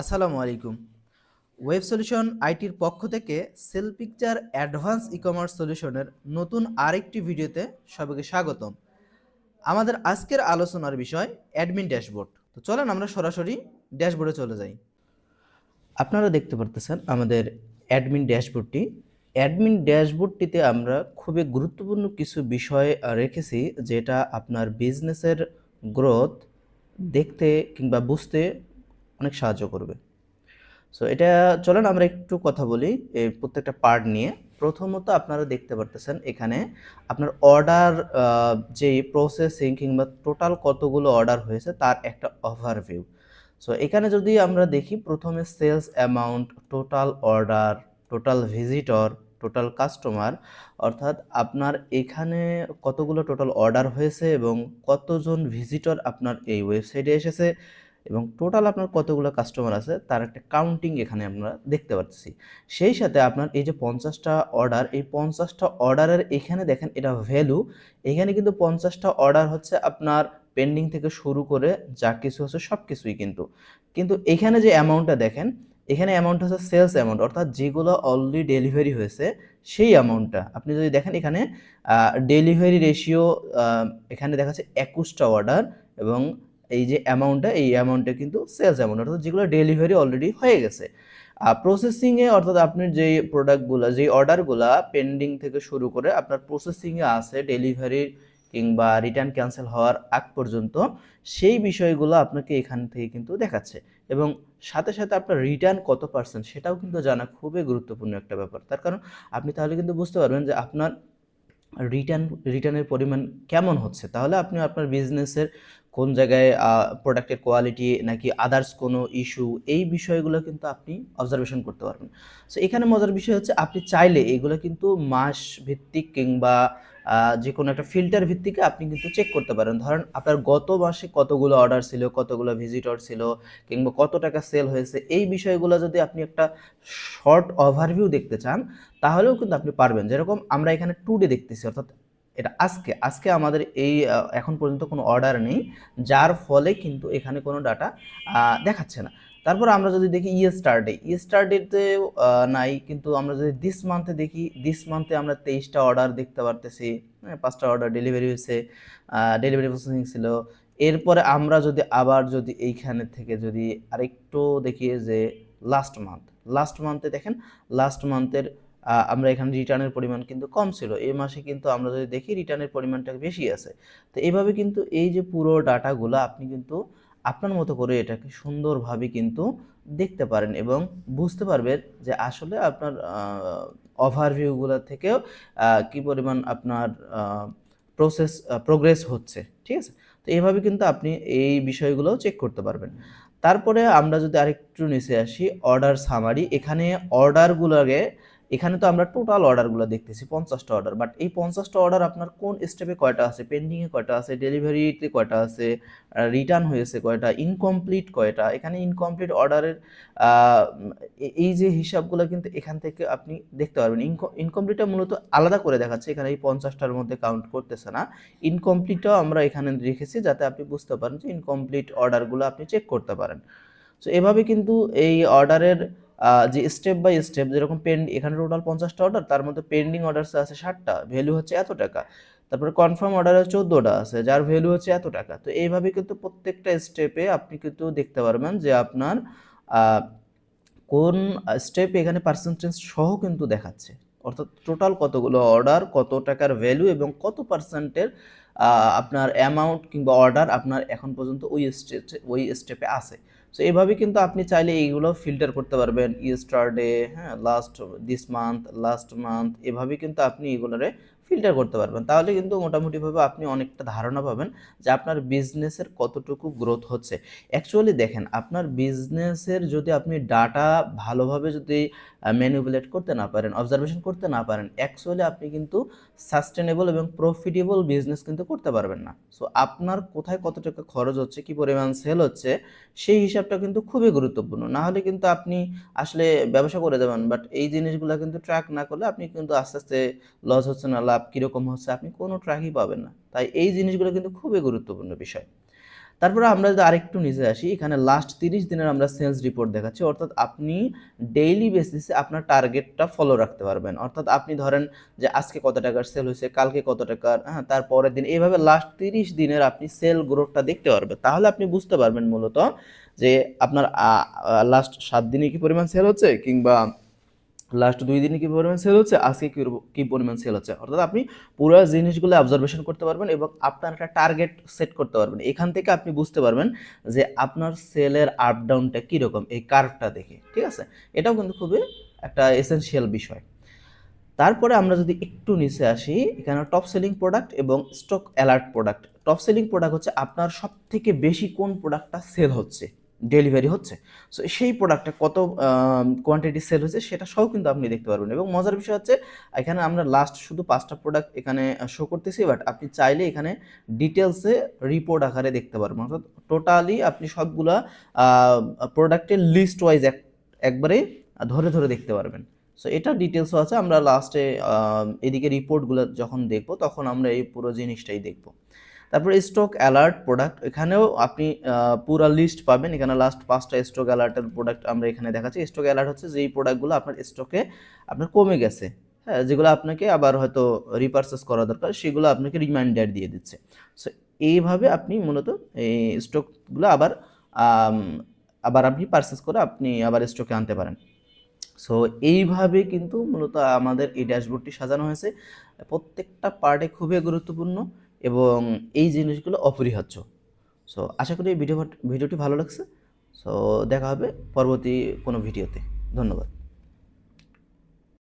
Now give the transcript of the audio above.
আসসালামু আলাইকুম। Web solution আইটির পক্ষ থেকে sell picture advance e commerce সলিউশনের নতুন আরেকটি ভিডিওতে সবাইকে স্বাগতম। আমাদের আজকের আলোচনার বিষয় অ্যাডমিন ড্যাশবোর্ড। তো চলেন আমরা সরাসরি ড্যাশবোর্ডে চলে যাই। আপনারা দেখতে পারতেছেন আমাদের অ্যাডমিন ড্যাশবোর্ডটি। অ্যাডমিন ড্যাশবোর্ডটিতে আমরা খুবই গুরুত্বপূর্ণ কিছু বিষয় রেখেছি যেটা আপনার বিজনেসের গ্রোথ দেখতে কিংবা বুঝতে অনেক সাহায্য করবে। সো এটা চলেন আমরা একটু কথা বলি এই প্রত্যেকটা পার্ট নিয়ে। প্রথমত আপনারা দেখতে পারতেছেন এখানে আপনার অর্ডার যে প্রসেসিং কিংবা টোটাল কতগুলো অর্ডার হয়েছে তার একটা ওভারভিউ সো এখানে যদি আমরা দেখি প্রথমে sales amount total order total visitor total customer অর্থাৎ আপনার এখানে কতগুলো টোটাল অর্ডার হয়েছে এবং কতজন ভিজিটর আপনার এই ওয়েবসাইটে এসেছে এবং টোটাল আপনার কতগুলো কাস্টমার আছে, তার একটা কাউন্টিং এখানে আমরা দেখতে পাচ্ছি। সেই সাথে আপনার এই যে পঞ্চাশটা অর্ডার এই পঞ্চাশটা অর্ডারের এখানে দেখেন এটা ভ্যালু এখানে কিন্তু পঞ্চাশটা অর্ডার হচ্ছে আপনার পেন্ডিং থেকে শুরু করে যা কিছু হচ্ছে সব কিছুই কিন্তু। কিন্তু এখানে যে অ্যামাউন্টটা দেখেন, এখানে অ্যামাউন্ট হচ্ছে সেলস অ্যামাউন্ট অর্থাৎ যেগুলো অলরেডি ডেলিভারি হয়েছে, সেই অ্যামাউন্টটা আপনি যদি দেখেন এখানে ডেলিভারি রেশিও এখানে দেখাচ্ছে একুশটা অর্ডার এবং এই যে অ্যামাউন্টটা এই অ্যামাউন্টটা কিন্তু সেলস অ্যামাউন্ট অর্থাৎ যেগুলো ডেলিভারি অলরেডি হয়ে গেছে। প্রসেসিংয়ে অর্থাৎ আপনার যেই প্রোডাক্টগুলো যেই অর্ডারগুলো পেন্ডিং থেকে শুরু করে আপনার প্রসেসিংয়ে আছে ডেলিভারি কিংবা রিটার্ন ক্যান্সেল হওয়ার আগ পর্যন্ত, সেই বিষয়গুলো আপনাকে এখান থেকে কিন্তু দেখাচ্ছে। এবং সাথে সাথে আপনার রিটার্ন কত পার্সেন্ট সেটাও কিন্তু জানা খুবই গুরুত্বপূর্ণ একটা ব্যাপার। তার কারণ আপনি তাহলে কিন্তু বুঝতে পারবেন যে আপনার রিটার্ন রিটার্নের পরিমাণ কেমন হচ্ছে? তাহলে আপনি আপনার বিজনেসের কোন জায়গায় প্রোডাক্টের কোয়ালিটি নাকি আদার্স কোনো ইস্যু এই বিষয়গুলো কিন্তু আপনি অবজারভেশন করতে পারবেন। সো এখানে মজার বিষয় হচ্ছে আপনি চাইলে এগুলো কিন্তু মাস ভিত্তিক কিংবা যে কোনো একটা ফিল্টার ভিত্তিকে আপনি কিন্তু চেক করতে পারেন। ধরেন আপনার গত মাসে কতগুলো অর্ডার ছিল, কতগুলো ভিজিটর ছিল কিংবা কত টাকা সেল হয়েছে, এই বিষয়গুলো যদি আপনি একটা শর্ট ওভারভিউ দেখতে চান তাহলেও কিন্তু আপনি পারবেন। যেরকম আমরা এখানে টু ডে দেখতেছি অর্থাৎ এটা আজকে আজকে আমাদের এই এখন পর্যন্ত কোনো অর্ডার নেই যার ফলে কিন্তু এখানে কোনো ডাটা দেখাচ্ছে না। তারপর আমরা যদি দেখি ইয়ে স্টার্টে ইয়ে স্টার্টেতে নাই কিন্তু আমরা যদি দিস মান্থে দেখি দিস মান্থে আমরা তেইশটা অর্ডার দেখতে পারতেছি হ্যাঁ, পাঁচটা অর্ডার ডেলিভারি হয়েছে ডেলিভারি প্রসেসিং ছিল। এরপরে আমরা যদি আবার যদি এইখানে থেকে যদি আরেকটু দেখি যে লাস্ট মান্থ লাস্ট মান্থে দেখেন লাস্ট মান্থের আমরা এখানে রিটার্নের পরিমাণ কিন্তু কম ছিল। এই মাসে কিন্তু আমরা যদি দেখি রিটার্নের পরিমাণটা বেশি আছে। তো এইভাবে কিন্তু এই যে পুরো ডাটাগুলো আপনি কিন্তু আপনার মতো করে এটাকে সুন্দরভাবে কিন্তু দেখতে পারেন এবং বুঝতে পারবেন যে আসলে আপনার ওভারভিউগুলো থেকেও কি পরিমাণ আপনার প্রসেস প্রোগ্রেস হচ্ছে, ঠিক আছে? তো এইভাবে কিন্তু আপনি এই বিষয়গুলোও চেক করতে পারবেন। তারপরে আমরা যদি আরেকটু নিচে আসি অর্ডার সামারি এখানে অর্ডারগুলোকে এখানে তো আমরা টোটাল অর্ডারগুলো দেখতেছি, পঞ্চাশটা অর্ডার বাট এই পঞ্চাশটা অর্ডার আপনার কোন স্টেপে কয়টা আছে? পেন্ডিংয়ে কয়টা আছে? ডেলিভারিতে কয়টা আছে? রিটার্ন হয়েছে কয়টা? ইনকমপ্লিট কয়টা? এখানে ইনকমপ্লিট অর্ডারের এই যে হিসাবগুলো কিন্তু এখান থেকে আপনি দেখতে পারবেন। ইনকমপ্লিটটা মূলত আলাদা করে দেখাচ্ছে। এখানে এই পঞ্চাশটার মধ্যে কাউন্ট করতেছে না। ইনকমপ্লিটটাও আমরা এখানে রেখেছি যাতে আপনি বুঝতে পারেন যে ইনকমপ্লিট অর্ডারগুলো আপনি চেক করতে পারেন। সো এভাবে কিন্তু এই অর্ডারের যে স্টেপ বাই স্টেপ যেরকম পেন্ড এখানে টোটাল পঞ্চাশটা অর্ডার তার মধ্যে পেন্ডিং অর্ডার আছে ষাটটা ভ্যালু হচ্ছে এত টাকা। তারপরে কনফার্ম অর্ডারে চোদ্দোটা আছে, যার ভ্যালু হচ্ছে এত টাকা। তো এইভাবে কিন্তু প্রত্যেকটা স্টেপে আপনি কিন্তু দেখতে পারবেন যে আপনার কোন স্টেপ এখানে পার্সেন্টেজ সহ কিন্তু দেখাচ্ছে। অর্থাৎ টোটাল কতগুলো অর্ডার কত টাকার ভ্যালু এবং কত পার্সেন্টের আপনার অ্যামাউন্ট কিংবা অর্ডার আপনার এখন পর্যন্ত ওই স্টেপে ওই স্টেপে আছে। সো এভাবে কিন্তু আপনি চাইলে এইগুলো ফিল্টার করতে পারবেন। ইয়েস্টারডে হ্যাঁ last this month last month এভাবে কিন্তু আপনি এগুলোরে ফিল্টার করতে পারবেন। তাহলে কিন্তু মোটামুটিভাবে আপনি অনেকটা ধারণা পাবেন যে আপনার বিজনেসের কতটুকু গ্রোথ হচ্ছে। অ্যাকচুয়ালি দেখেন, আপনার বিজনেসের যদি আপনি ডাটা ভালোভাবে যদি ম্যানিপুলেট করতে না পারেন অবজারভেশন করতে না পারেন অ্যাকচুয়ালি আপনি কিন্তু সাস্টেনেবল এবং প্রফিটেবল বিজনেস কিন্তু করতে পারবেন না। সো আপনার কোথায় কত টাকা খরচ হচ্ছে, কি পরিমাণ সেল হচ্ছে, সেই হিসাবটা কিন্তু খুবই গুরুত্বপূর্ণ। না হলে কিন্তু আপনি আসলে ব্যবসা করে যাবেন বাট এই জিনিসগুলো কিন্তু ট্র্যাক না করলে আপনি কিন্তু আস্তে আস্তে লস হচ্ছে না, লাভ কীরকম হচ্ছে আপনি কোনো ট্র্যাকই পাবেন না। তাই এই জিনিসগুলো কিন্তু খুবই গুরুত্বপূর্ণ বিষয়। তারপরে আমরা যদি আরেকটু নিচে আসি, এখানে লাস্ট তিরিশ দিনের আমরা সেলস রিপোর্ট দেখাচ্ছি। অর্থাৎ আপনি ডেইলি বেসিসে আপনার টার্গেটটা ফলো রাখতে পারবেন। অর্থাৎ আপনি ধরেন যে আজকে কত টাকার সেল হয়েছে, কালকে কত টাকার হ্যাঁ তারপরের দিন, এইভাবে লাস্ট তিরিশ দিনের আপনি সেল গ্রোথটা দেখতে পারবেন। তাহলে আপনি বুঝতে পারবেন মূলত যে আপনার লাস্ট সাত দিনে কি পরিমাণ সেল হচ্ছে কিংবা লাস্ট দুই দিনে কী পরিমাণ সেল হচ্ছে, আজকে কী পরিমাণ সেল হচ্ছে? অর্থাৎ আপনি পুরো জিনিসগুলো অবজারভেশন করতে পারবেন এবং আপনার একটা টার্গেট সেট করতে পারবেন। এখান থেকে আপনি বুঝতে পারবেন যে আপনার সেলের আপ ডাউনটা কীরকম এই কার্ভটা দেখে, ঠিক আছে? এটাও কিন্তু খুবই একটা এসেনশিয়াল বিষয়। তারপরে আমরা যদি একটু নিচে আসি, এখানে টপ সেলিং প্রোডাক্ট এবং stock alert product top selling product হচ্ছে আপনার সব থেকে বেশি কোন প্রোডাক্টটা সেল হচ্ছে। ডেলিভারি হচ্ছে। সো সেই প্রোডাক্টটা কত কোয়ান্টিটি সেল হয়েছে সেটা সব কিন্তু আপনি দেখতে পারবেন। এবং মজার বিষয় হচ্ছে, এখানে আমরা লাস্ট শুধু পাঁচটা প্রোডাক্ট এখানে শো করতেছি বাট আপনি চাইলে এখানে ডিটেলসে রিপোর্ট আকারে দেখতে পারবেন। অর্থাৎ টোটালি আপনি সবগুলা প্রোডাক্টের লিস্ট ওয়াইজ এক, একবারে ধরে ধরে দেখতে পারবেন। সো এটা ডিটেলসও আছে। আমরা লাস্টে এদিকে রিপোর্টগুলো যখন দেখব, তখন আমরা এই পুরো জিনিসটাই দেখব। তারপরে স্টক অ্যালার্ট প্রোডাক্ট এখানেও আপনি পুরো লিস্ট পাবেন। এখানে লাস্ট পাঁচটা স্টক অ্যালার্টের প্রোডাক্ট আমরা এখানে দেখাচ্ছি। স্টক অ্যালার্ট হচ্ছে যেই প্রোডাক্টগুলো আপনার স্টকে আপনার কমে গেছে। হ্যাঁ যেগুলো আপনাকে আবার হয়তো রিপারচেস করা দরকার, সেগুলো আপনাকে রিমাইন্ডার দিয়ে দিচ্ছে। সো এইভাবে আপনি মূলত এই স্টকগুলো আবার আবার আপনি পারচেস করে আপনি আবার স্টকে আনতে পারেন। সো এইভাবে কিন্তু মূলত আমাদের এই ড্যাশবোর্ডটি সাজানো হয়েছে। প্রত্যেকটা পার্টে খুবই গুরুত্বপূর্ণ। এবং এই জিনিসগুলো অপরিহার্য। সো আশা করি এই ভিডিও ভিডিওটি ভালো লাগছে। সো দেখা হবে পরবর্তী কোনো ভিডিওতে। ধন্যবাদ।